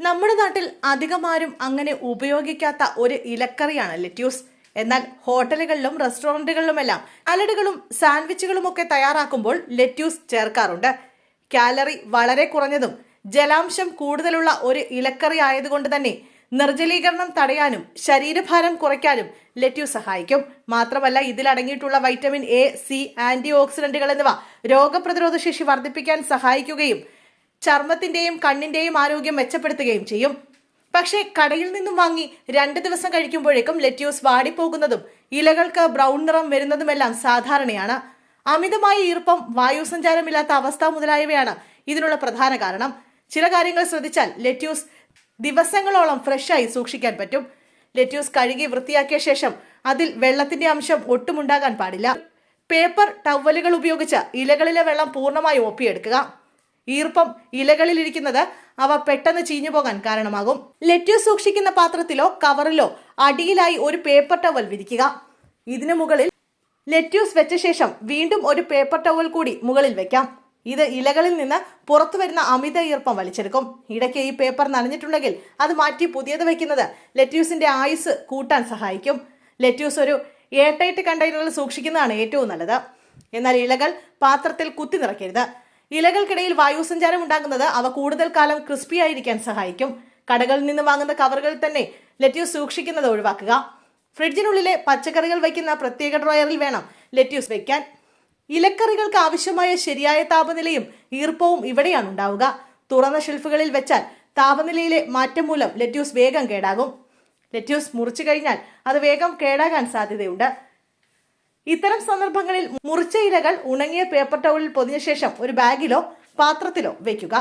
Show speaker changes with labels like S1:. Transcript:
S1: നമ്മുടെ നാട്ടിൽ അധികമാരും അങ്ങനെ ഉപയോഗിക്കാത്ത ഒരു ഇലക്കറിയാണ് ലെറ്റ്യൂസ്. എന്നാൽ ഹോട്ടലുകളിലും റെസ്റ്റോറന്റുകളിലുമെല്ലാം അലഡുകളും സാൻഡ്വിച്ചുകളും ഒക്കെ തയ്യാറാക്കുമ്പോൾ ലെറ്റ്യൂസ് ചേർക്കാറുണ്ട്. കാലറി വളരെ കുറഞ്ഞതും ജലാംശം കൂടുതലുള്ള ഒരു ഇലക്കറി ആയതുകൊണ്ട് തന്നെ നിർജലീകരണം തടയാനും ശരീരഭാരം കുറയ്ക്കാനും ലെറ്റ്യൂസ് സഹായിക്കും. മാത്രമല്ല ഇതിലടങ്ങിയിട്ടുള്ള വൈറ്റമിൻ എ സി ആന്റി എന്നിവ രോഗപ്രതിരോധ ശേഷി വർദ്ധിപ്പിക്കാൻ സഹായിക്കുകയും ചർമ്മത്തിന്റെയും കണ്ണിന്റെയും ആരോഗ്യം മെച്ചപ്പെടുത്തുകയും ചെയ്യും. പക്ഷേ കടയിൽ നിന്നും വാങ്ങി രണ്ട് ദിവസം കഴിക്കുമ്പോഴേക്കും ലെറ്റ്യൂസ് വാടിപ്പോകുന്നതും ഇലകൾക്ക് ബ്രൗൺ നിറം വരുന്നതുമെല്ലാം സാധാരണയാണ്. അമിതമായ ഈർപ്പം വായുസഞ്ചാരമില്ലാത്ത അവസ്ഥ മുതലായവയാണ് ഇതിനുള്ള പ്രധാന കാരണം. ചില കാര്യങ്ങൾ ശ്രദ്ധിച്ചാൽ ലെറ്റ്യൂസ് ദിവസങ്ങളോളം ഫ്രഷായി സൂക്ഷിക്കാൻ പറ്റും. ലെറ്റ്യൂസ് കഴുകി വൃത്തിയാക്കിയ ശേഷം അതിൽ വെള്ളത്തിന്റെ അംശം ഒട്ടുമുണ്ടാകാൻ പാടില്ല. പേപ്പർ ടവലുകൾ ഉപയോഗിച്ച് ഇലകളിലെ വെള്ളം പൂർണമായി ഒപ്പിയെടുക്കുക ഈർപ്പം ഇലകളിലിരിക്കുന്നത് അവ പെട്ടെന്ന് ചീഞ്ഞു പോകാൻ കാരണമാകും. ലെറ്റ്യൂസ് സൂക്ഷിക്കുന്ന പാത്രത്തിലോ കവറിലോ അടിയിലായി ഒരു പേപ്പർ ടവൽ വിരിക്കുക. ഇതിനു മുകളിൽ ലെറ്റ്യൂസ് വെച്ച ശേഷം വീണ്ടും ഒരു പേപ്പർ ടവൽ കൂടി മുകളിൽ വെക്കാം. ഇത് ഇലകളിൽ നിന്ന് പുറത്തു വരുന്ന അമിത ഈർപ്പം വലിച്ചെടുക്കും. ഇടയ്ക്ക് ഈ പേപ്പർ നനഞ്ഞിട്ടുണ്ടെങ്കിൽ അത് മാറ്റി പുതിയത് വെക്കുന്നത് ലെറ്റ്യൂസിന്റെ ആയുസ് കൂട്ടാൻ സഹായിക്കും. ലെറ്റ്യൂസ് ഒരു എയർടൈറ്റ് കണ്ടെയ്നറിൽ സൂക്ഷിക്കുന്നതാണ് ഏറ്റവും നല്ലത്. എന്നാൽ ഇലകൾ പാത്രത്തിൽ കുത്തി നിറയ്ക്കരുത്. ഇലകൾക്കിടയിൽ വായുസഞ്ചാരം ഉണ്ടാകുന്നത് അവ കൂടുതൽ കാലം ക്രിസ്പി ആയിരിക്കാൻ സഹായിക്കും. കടകളിൽ നിന്ന് വാങ്ങുന്ന കവറുകളിൽ തന്നെ ലെറ്റ്യൂസ് സൂക്ഷിക്കുന്നത് ഒഴിവാക്കുക. ഫ്രിഡ്ജിനുള്ളിലെ പച്ചക്കറികൾ വയ്ക്കുന്ന പ്രത്യേക ഡ്രോയറിൽ വേണം ലെറ്റ്യൂസ് വയ്ക്കാൻ. ഇലക്കറികൾക്ക് ആവശ്യമായ ശരിയായ താപനിലയും ഈർപ്പവും ഇവിടെയാണ് ഉണ്ടാവുക. തുറന്ന ഷെൽഫുകളിൽ വെച്ചാൽ താപനിലയിലെ മാറ്റം മൂലം ലെറ്റ്യൂസ് വേഗം കേടാകും. ലെറ്റ്യൂസ് മുറിച്ചു കഴിഞ്ഞാൽ അത് വേഗം കേടാകാൻ സാധ്യതയുണ്ട്. ഇത്തരം സന്ദർഭങ്ങളിൽ മുറിച്ച ഇലകൾ ഉണങ്ങിയ പേപ്പർ ടൗളിൽ പൊതിഞ്ഞ ശേഷം ഒരു ബാഗിലോ പാത്രത്തിലോ വയ്ക്കുക